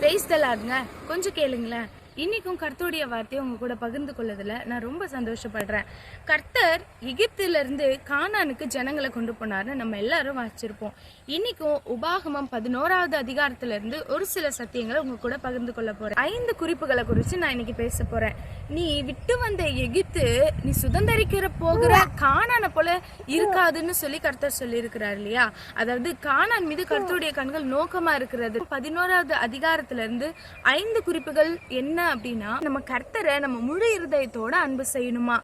Base தலாதுங்க கொஞ்சம் கேளுங்களேன். இன்னைக்கும் கர்த்தருடைய வார்த்தையை உங்க கூட பகிர்ந்து கொள்ளதில் நான் ரொம்ப சந்தோஷப்படுறேன். கர்த்தர் எகிப்திலிருந்து கானானுக்கு ஜனங்களை கொண்டு போனார்னு நம்ம எல்லாரும் வாசிச்சிருப்போம். இன்னைக்கும் உபாகமம் பதினோராவது அதிகாரத்துல இருந்து ஒரு சில சத்தியங்களை உங்கள் கூட பகிர்ந்து கொள்ள போகிறேன் ஐந்து குறிப்புகளை குறித்து நான் இன்னைக்கு பேச போறேன். நீ விட்டு வந்த எகிப்து நீ சுதந்திரிக்கிற போகிற கானானை போல இருக்காதுன்னு சொல்லி கர்த்தர் சொல்லியிருக்கிறார் இல்லையா? அதாவது கானான் மீது கர்த்தருடைய கண்கள் நோக்கமா இருக்கிறது. பதினோராவது அதிகாரத்துல இருந்து ஐந்து குறிப்புகள் என்ன அப்படின்னா நம்ம கர்த்தரை நம்ம முழு இருதயத்தோட அன்பு செய்யணுமா?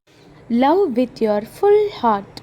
Love with your full heart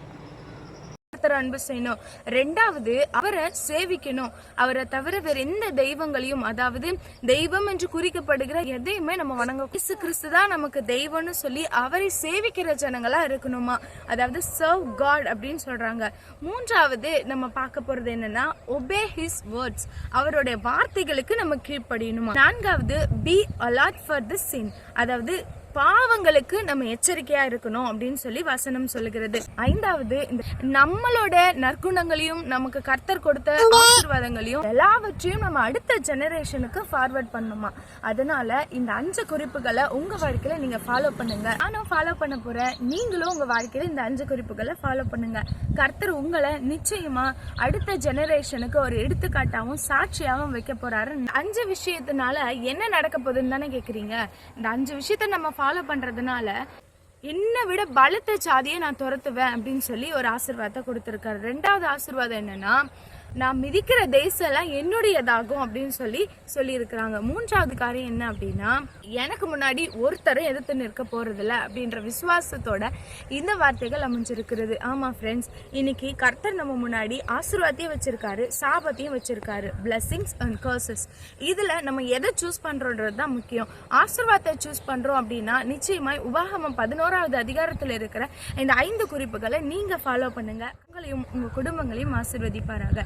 கர்த்தரை அன்பு செய்யணும். ரெண்டாவது அவரை சேவிக்கணும். அவரை தவிர வேற எந்த தெய்வங்களையும் அதாவது தெய்வம் என்று குறிக்கப்படுகிற எதையுமே நம்ம வணங்க இயேசு கிறிஸ்து தான் நமக்கு தெய்வம்னு சொல்லி அவரை சேவிக்கிற ஜனங்களா இருக்கணுமா? அதாவது சர்வ் காட் அப்படின்னு சொல்றாங்க. மூன்றாவது நம்ம பார்க்க போறது என்னன்னா ஒபே ஹிஸ் வேர்ட்ஸ் அவருடைய வார்த்தைகளுக்கு நம்ம கீழ்ப்படியணுமா? நான்காவது be alert for the sin அதாவது பாவங்களுக்கு நம்ம எச்சரிக்கையா இருக்கணும் அப்படின்னு சொல்லி வசனம் சொல்லுகிறது. ஐந்தாவது இந்த நம்மளோட நற்குணங்களையும் நமக்கு கர்த்தர் கொடுத்த ஆசீர்வாதங்களையும் எல்லாவற்றையும் நம்ம அடுத்த ஜெனரேஷனுக்கு ஃபார்வர்ட் பண்ணுமா? அதனால இந்த அஞ்சு குறிப்புகளை உங்க வாழ்க்கையில நீங்க ஃபாலோ பண்ணுங்க. நானும் ஃபாலோ பண்ண போறேன். நீங்களும் உங்க வாழ்க்கையில இந்த அஞ்சு குறிப்புகளை ஃபாலோ பண்ணுங்க. கர்த்தர் உங்களை நிச்சயமா அடுத்த ஜெனரேஷனுக்கு ஒரு எடுத்துக்காட்டாவும் சாட்சியாகவும் வைக்க போறாரு அஞ்சு விஷயத்தினால என்ன நடக்க போகுதுன்னு தானே கேக்குறீங்க? இந்த அஞ்சு விஷயத்த நம்ம ஃபாலோ பண்றதுனால என்னை விட பலத்த சாதியை நான் துரத்துவேன் அப்படின்னு சொல்லி ஒரு ஆசீர்வாதத்தை கொடுத்துருக்காரு. ரெண்டாவது ஆசீர்வாதம் என்னன்னா நான் மிதிக்கிற தேசம் எல்லாம் என்னுடையதாகும் அப்படின்னு சொல்லி சொல்லியிருக்கிறாங்க. மூன்றாவது காரியம் என்ன அப்படின்னா எனக்கு முன்னாடி ஒருத்தரும் எதிர்த்து நிற்க போறதில்ல அப்படின்ற விசுவாசத்தோட இந்த வார்த்தைகள் அமைஞ்சிருக்கிறது. ஆமா ஃப்ரெண்ட்ஸ் இன்னைக்கு கர்த்தர் நம்ம முன்னாடி ஆசீர்வாதத்தையும் வச்சிருக்காரு சாபத்தையும் வச்சிருக்காரு. பிளஸ்ஸிங்ஸ் அண்ட் கர்சஸ் இதுல நம்ம எதை சூஸ் பண்றோன்றது தான் முக்கியம். ஆசீர்வாதத்தை சூஸ் பண்றோம் அப்படின்னா நிச்சயமாய் உபாகமம் பதினோராவது அதிகாரத்தில் இருக்கிற இந்த ஐந்து குறிப்புகளை நீங்க ஃபாலோ பண்ணுங்க. உங்களையும் உங்க குடும்பங்களையும் ஆசிர்வதிப்பாராக.